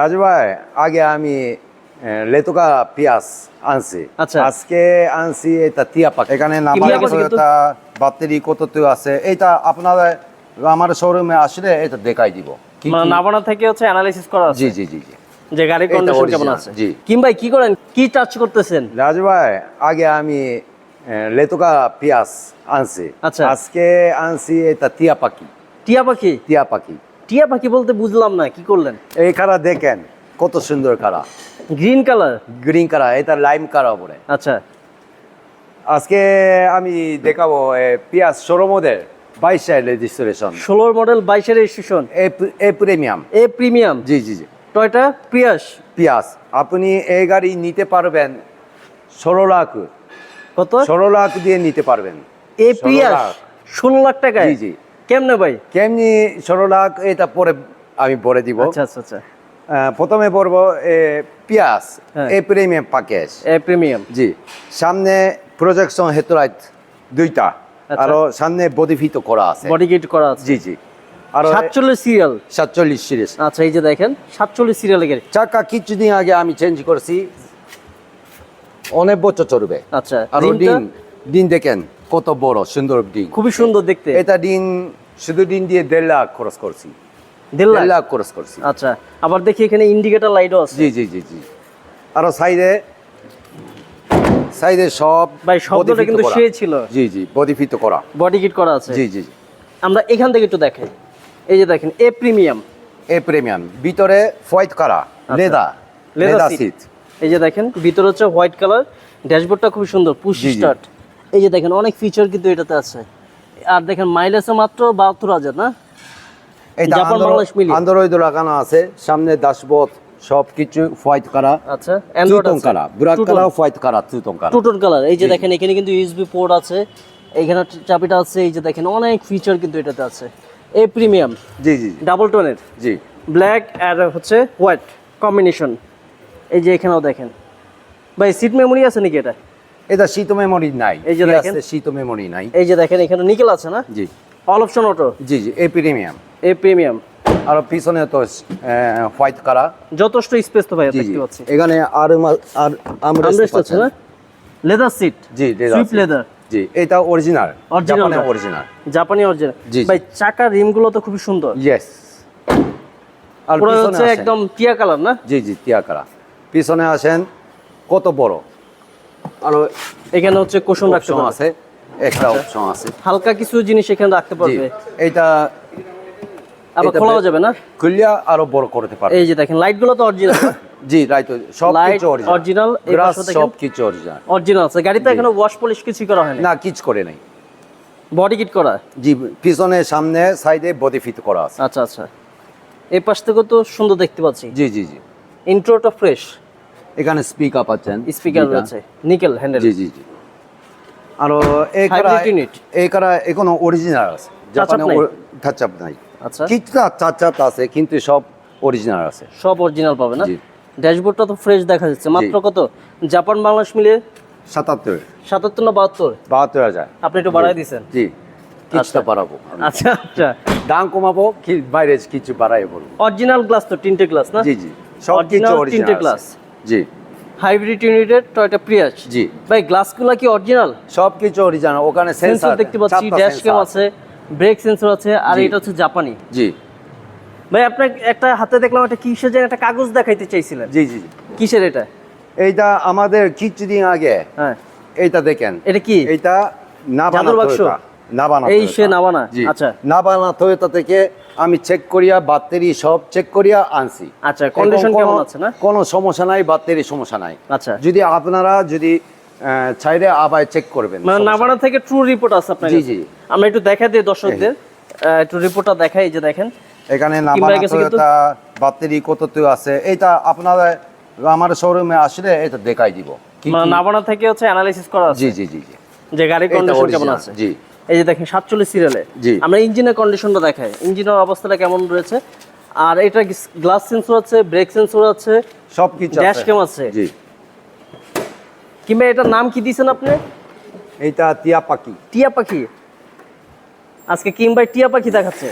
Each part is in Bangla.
রাজু ভাই আগে আমি লেতুকা পেঁয়াজ আনছি। আচ্ছা। আজকে আনছি এটা টিয়া পাখি এখানে নাম্বার? এটা ব্যাটারি কত তো আছে এটা আপনারা আমার শোরুমে আসলে এটা দেখাই দিব। মানে নাবানা থেকে হচ্ছে অ্যানালাইসিস করা আছে? জি জি জি যে গাড়ির কন্ডিশন কেমন আছে? জি। কিম ভাই কি করেন? কি টাচ করতেছেন? রাজু ভাই আগে আমি লেতুকা পেঁয়াজ আনছি। আচ্ছা। আজকে আনছি এটা টিয়া পাখি। টিয়া পাখি? টিয়া পাখি। টিয়া পাখি বলতে বুঝলাম না কি করলেন? এই কারা দেখেন কত সুন্দর কারা গ্রিন কালার গ্রিন কারা এটা লাইম কারা বলে আচ্ছা। আজকে আমি দেখাবো এ, পেঁয়াজ শোরুমদের বাইশ সাইড রেজিস্ট্রেশন ষোলোর মডেল বাইশের registration A premium A premium জি জি জি। টয়টা? প্রিয়াস পেঁয়াজ। আপনি এই গাড়ি নিতে পারবেন ষোলো লাখ। কত? ষোলো লাখ দিয়ে নিতে পারবেন। A 16 Prius lakh. ষোলো লাখ টাকায়? জি, জি। কেমনে ভাই? কেমনি ষোলো লাখ এটা পরে আমি পরে দিব। আচ্ছা আচ্ছা আচ্ছা। প্রথমে এ, পেঁয়াজ হ্যাঁ। A premium package. A premium. জি। সামনে প্রজেকশন হেতুরাইট দুইটা। আচ্ছা। আরও সামনে বডিফিত করা আছে। বডি কিট করা আছে। জি জি। আর সাতচল্লিশ সিরিয়াল সাতচল্লিশ সিরিজ আচ্ছা এই যে দেখেন সাতচল্লিশ সিরিয়ালের গাড়ি চাকা কিছুদিন আগে আমি চেঞ্জ করেছি। অনেক বছর চলবে। আচ্ছা আর দিন ডিন দেখেন কত বড় সুন্দর ডিন খুবই সুন্দর দেখতে। এটা ডিন শুধু ডিন দিয়ে দেড় লাখ খরচ করছি। দেড় লাখ? খরচ করছি। আচ্ছা আবার দেখি এখানে ইন্ডিকেটর লাইটও আছে। জি জি জি জি। আরও সাইডে সাইডে সব ভাই শব্দটা কিন্তু সে ছিল। জি জি বডিফিত করা। বডি কিট করা আছে। জি জি আমরা এখান থেকে একটু দেখাই এই যে দেখেন এ প্রিমিয়াম এ প্রিমিয়াম ভিতরে হোয়াইট কারা লেদা লেদা। সিট এই যে দেখেন ভিতরে হচ্ছে হোয়াইট কালার ড্যাশবোর্ডটা খুব সুন্দর পুশ। স্টার্ট। এই যে দেখেন অনেক ফিচার কিন্তু এটাতে আছে। আর দেখেন মাইলেজও মাত্র বাহাত্তর হাজার না? জাপান বাংলাদেশ মিলিয়ে। আন্ড্রয়েড লাগানো আছে সামনে ড্যাশবোর্ড সব কিছু হোয়াইট আচ্ছা ব্রাক হোয়াইট টুটন কালার এই যে দেখেন এখানে কিন্তু ইউএসবি পোর্ট আছে। এখানে চাবিটা আছে এই যে দেখেন অনেক ফিচার কিন্তু এটাতে আছে। এ প্রিমিয়াম জি জি জি, ডাবল টোনের জি। ব্ল্যাক আর হচ্ছে হোয়াইট কম্বিনেশন এই যে এখানেও দেখেন। ভাই সিট মেমোরি আছে নাকি এটা? এটা শীত মেমোরি নাই। এই যে দেখেন। শীত মেমোরি নাই? এই যে দেখেন এখানে নিকেল আছে না? জি। অল অপশন অটো জি জি এ প্রিমিয়াম এ প্রিমিয়াম আর পিছনে তো হোয়াইট কারা যথেষ্ট স্পেস তো ভাই দেখতে পাচ্ছি। এখানে আর আর আমরেস্ট আছে না লেদার সিট জি সুইপ লেদার জি এটা অরিজিনাল Original জাপানের না? অরিজিনাল জাপানি অরিজিনাল। ভাই চাকার রিমগুলো তো খুবই সুন্দর। ইয়েস আর পিছনে। একদম টিয়া কালার না? জি জি টিয়া কারা পিছনে আসেন কত বড়? আর এখানে হচ্ছে কুশন রাখতে আছে একটা অপশন আছে। হালকা কিছু জিনিস এখানে রাখতে পারবে। এটা আবার খোলাও যাবে না? আরও বড় করতে পারবে। এই যে দেখেন লাইটগুলো তো অরিজিনাল জি রাইট সব কিছু অরিজিনাল সব কিছু অরিজিনাল অরিজিনাল আছে। গাড়িতে এখনও ওয়াশ পলিশ কিছু করা হয়নি না কিছু করে নাই। বডি কিট করা? জি পিছনে সামনে সাইডে বডি ফিট করা আছে। আচ্ছা আচ্ছা। এই পাশ থেকে তো সুন্দর দেখতে পাচ্ছি। জি জি জি। ইন্ট্রোটা ফ্রেশ এখানে স্পিকার পাচ্ছেন স্পিকার দুইটা। রয়েছে। নিকেল হ্যান্ডেল জি জি জি। আর এই কারা unit। এই কারা এখনও অরিজিনাল আছে। জাপানে নাই? টাচ আপ নাই। আচ্ছা। কিছুটা টাচ আপ আছে কিন্তু সব অরিজিনাল আছে। সব অরিজিনাল পাবে না? ড্যাশবোর্ডটা তো ফ্রেশ দেখা যাচ্ছে। মাত্র কত? জাপান বাংলাদেশ মিলে? সাতাত্তর। সাতাত্তর না বাহাত্তর? বাহাত্তর হাজার। আপনি একটু বাড়াই দিচ্ছেন জি। কিছুটা আচ্ছা। বাড়াবো আচ্ছা আচ্ছা। দাম কমাবো কি বাইরে কিছু বাড়াই বলব। অরিজিনাল গ্লাস তো তিনটে গ্লাস না? জি জি। সব কিছু Original তিনটে গ্লাস জি। হাইব্রিড ইউনিটেড টয়টা প্রিয়াস জি। ভাই গ্লাসগুলো কি অরিজিনাল সব কিছু অরিজিনাল ওখানে সেন্সর দেখতে পাচ্ছি ড্যাশ ক্যাম আছে ব্রেক সেন্সর আছে আর এটা হচ্ছে জাপানি জি। ভাই আপনার একটা হাতে দেখলাম একটা কিসের যেন একটা কাগজ দেখাইতে চাইছিলেন। জি জি। কিসের এটা? এইটা আমাদের কিছুদিন আগে। হ্যাঁ। এইটা দেখেন। এটা কি? এইটা নাবানা জাদুর বাক্স? নাবানা এই সে নাবানা? আচ্ছা। নাবানা টয়োটা থেকে আমি চেক করিয়া ব্যাটারি সব চেক করিয়া আনছি। আচ্ছা কন্ডিশন কেমন আছে না? কোনো সমস্যা নাই ব্যাটারি সমস্যা নাই। আচ্ছা। যদি আপনারা যদি চাইলে আবার চেক করবেন মানে নাবানা থেকে ট্রু রিপোর্ট আছে আপনার জি, জি। আমরা একটু দেখা দিই দর্শকদের। একটু রিপোর্টটা দেখাই যে দেখেন। এখানে নাবানা টয়োটা ব্যাটারি আছে? এটা আপনারা আমার শোরুমে আসলে এটা দেখাই দিব। মানে নাবানা থেকে হচ্ছে অ্যানালাইসিস করা আছে? জি জি জি। জি যে গাড়ির কন্ডিশন কেমন আছে? জি। এই যে দেখেন সাতচল্লিশ সিরিয়ালে। আমরা ইঞ্জিনের কন্ডিশনটা দেখাই। ইঞ্জিনের অবস্থাটা কেমন রয়েছে? আর এটা গ্লাস সেন্সর আছে ব্রেক সেন্সর আছে? সব কিছু ড্যাশ ক্যাম আছে? জি। কিংবা এটার নাম কি দিয়েছেন আপনি? এইটা টিয়া পাখি। টিয়া পাখি। আজকে কিংবা টিয়া পাখি দেখাচ্ছে।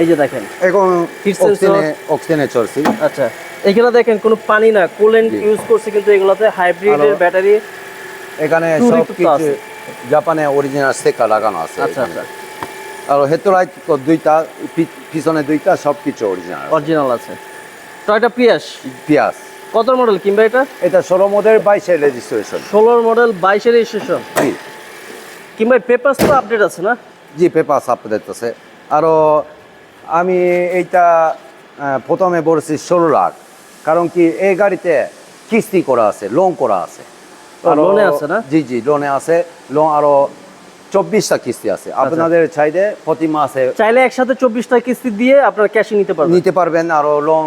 এই যে দেখেন। এখন Heat sensor। অক্সিজেনে চলছি। আচ্ছা। এখানে দেখেন কোনো পানি না। কুলেন্ট। ইউজ করছে কিন্তু এগুলোতে হাইব্রিডের ব্যাটারি এখানে সব কিছু। জাপানে অরিজিনাল স্টিকার লাগানো আছে আচ্ছা আচ্ছা। আর হেডলাইট দুইটা পিছনে দুইটা সব কিছু অরিজিনাল অরিজিনাল আছে। টয়টা প্রিয়াস পিয়াস কত মডেল কিংবা এটা? এটা ষোলো মডেল বাইশের রেজিস্ট্রেশন ষোলোর মডেল বাইশের রেজিস্ট্রেশন জি। কিংবা পেপারস তো আপডেট আছে না? জি পেপার আপডেট আছে। আরও আমি এইটা প্রথমে বলেছি ষোলো লাখ। কারণ কি এই গাড়িতে কিস্তি করা আছে লোন করা আছে। লোনে আছে না? জি জি লোনে আছে লোন আরও চব্বিশটা কিস্তি আছে আচ্ছা। আপনাদের চাইলে প্রতি মাসে চাইলে একসাথে চব্বিশটা কিস্তি দিয়ে আপনার ক্যাশে নিতে পারবেন নিতে পারবেন আরও লোন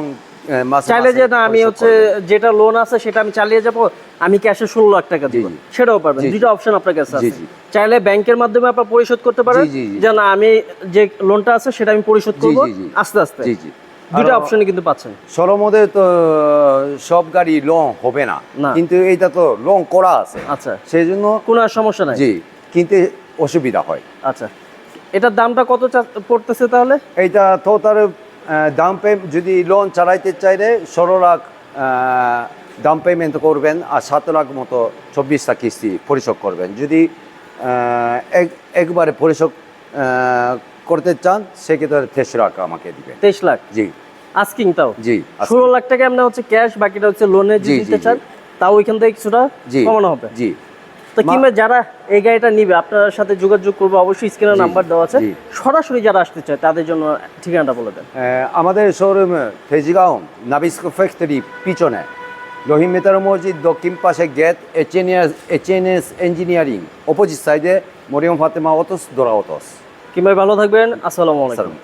চাইলে যে না আমি হচ্ছে যেটা লোন আছে সেটা আমি চালিয়ে যাব আমি ক্যাশে ষোলো লাখ টাকা দিব। সেটাও পারবেন। দুইটা অপশন আপনার কাছে আছে চাইলে ব্যাংকের মাধ্যমে আপনার পরিশোধ করতে পারেন। যে না আমি যে লোনটা আছে সেটা আমি পরিশোধ করব জি, জি। আস্তে আস্তে জি অপশনই কিন্তু পাচ্ছেন। মধ্যে তো সব গাড়ি লোন হবে না। কিন্তু এইটা তো লোন করা আছে। আচ্ছা। সেই জন্য কোনো সমস্যা নাই। জি কিনতে অসুবিধা হয়। আচ্ছা। এটার দামটা কত পড়তেছে তাহলে? এইটা তো তার ডাউন পে যদি লোন চালাইতে চাইলে ষোলো লাখ ডাউন পেমেন্ট করবেন আর সাত লাখ মতো চব্বিশটা কিস্তি পরিশোধ করবেন। যদি এক একবারে পরিশোধ করতে চান সেক্ষেত্রে তেইশ লাখ আমাকে দিবে তেইশ লাখ? জি। আস্কিং তাও? জি ষোলো লাখ টাকা এমনি হচ্ছে ক্যাশ বাকিটা হচ্ছে লোনে যদি দিতে চান তাও ওইখান থেকে কিছুটা জি কমানো হবে। জি। তো কিংবা যারা এই গাড়িটা নিবে আপনার সাথে যোগাযোগ করবে অবশ্যই স্ক্রিনে নাম্বার দেওয়া আছে। সরাসরি যারা আসতে চায় তাদের জন্য ঠিকানাটা বলে দেন। আমাদের শোরুম তেজিগাঁও নাবিস্কো ফ্যাক্টরি পিছনে। রহিম মেতার মসজিদ দক্ষিণ পাশে gate HNS HNS engineering opposite সাইডে মরিয়ম ফাতেমা অতস দোরা অতস কিংবা ভালো থাকবেন আসসালামু আলাইকুম।